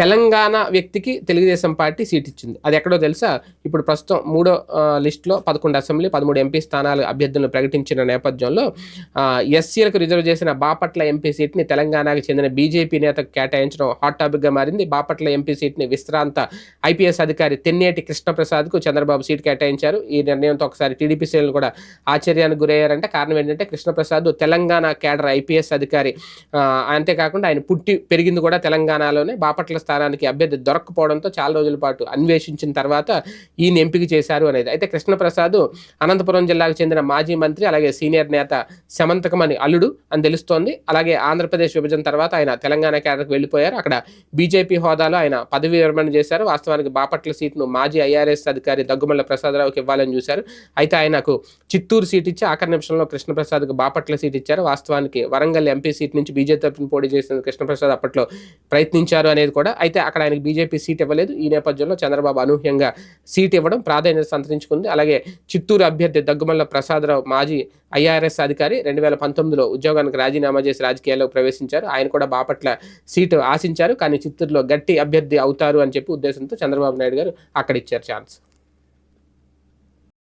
తెలంగాణ వ్యక్తికి Telugu Desam party seat ఇచ్చింది అది ఎక్కడో తెలుసా? ఇప్పుడు ప్రస్తుతం మూడో లిస్టులో పదకొండు అసెంబ్లీ పదమూడు ఎంపీ స్థానాలు అభ్యర్థులను ప్రకటించిన నేపథ్యంలో ఎస్సీలకు రిజర్వ్ చేసిన బాపట్ల ఎంపీ సీట్ని తెలంగాణకు చెందిన బీజేపీ నేతకు కేటాయించడం హాట్ టాపిక్గా మారింది. బాపట్ల ఎంపీ సీట్ని విశ్రాంత ఐపీఎస్ అధికారి తెన్నేటి కృష్ణప్రసాద్కు చంద్రబాబు సీట్ కేటాయించారు. ఈ నిర్ణయంతో ఒకసారి టీడీపీ శ్రేణులు కూడా ఆశ్చర్యానికి గురయ్యారంటే. కారణం ఏంటంటే కృష్ణప్రసాద్ తెలంగాణ కేడర్ ఐపీఎస్ అధికారి అంతేకాకుండా ఆయన పుట్టి పెరిగింది కూడా తెలంగాణలోనే. బాపట్ల స్థానానికి అభ్యర్థి దొరక్కపోవడంతో చాలా రోజుల పాటు అన్వేషించిన తర్వాత ఈయన ఎంపిక చేశారు అనేది. అయితే కృష్ణప్రసాద్ అనంతపురం జిల్లాకు చెందిన మాజీ మంత్రి అలాగే సీనియర్ నేత శమంతకమణి అల్లుడు అని తెలుస్తోంది. అలాగే ఆంధ్రప్రదేశ్ విభజన తర్వాత ఆయన తెలంగాణ కేడర్కి వెళ్ళిపోయారు. అక్కడ బీజేపీ హోదాలో ఆయన పదవి విరమణ చేశారు. వాస్తవానికి బాపట్ల సీట్ను మాజీ ఐఆర్ఎస్ అధికారి దగ్గుమల్ల ప్రసాదరావుకి ఇవ్వాలని చూశారు. అయితే ఆయనకు చిత్తూరు సీట్ ఇచ్చి ఆఖరి నిమిషంలో కృష్ణప్రసాద్కు బాపట్ల సీట్ ఇచ్చారు. వాస్తవానికి వరంగల్ ఎంపీ సీట్ నుంచి బీజేపీ తరఫున పోటీ చేసిన కృష్ణప్రసాద్ అప్పట్లో ప్రయత్నించారు అనేది కూడా అయితే అక్కడ ఆయనకు బీజేపీ సీట్ ఇవ్వలేదు. ఈ నేపథ్యంలో చంద్రబాబు అనూహ్యంగా సీట్ ఇవ్వడం ప్రాధాన్యత సంతరించుకుంది. అలాగే చిత్తూరు అభ్యర్థి దగ్గుమల్ల ప్రసాదరావు మాజీ ఐఆర్ఎస్ అధికారి రెండు వేల పంతొమ్మిదిలో ఉద్యోగానికి రాజీనామా చేసి రాజకీయాల్లో ప్రవేశించారు. ఆయన కూడా బాపట్ల సీటు ఆశించారు. కానీ చిత్తూరులో గట్టి అభ్యర్థి అవుతారు అని చెప్పి ఉద్దేశంతో చంద్రబాబు నాయుడు గారు అక్కడ ఇచ్చారు ఛాన్స్.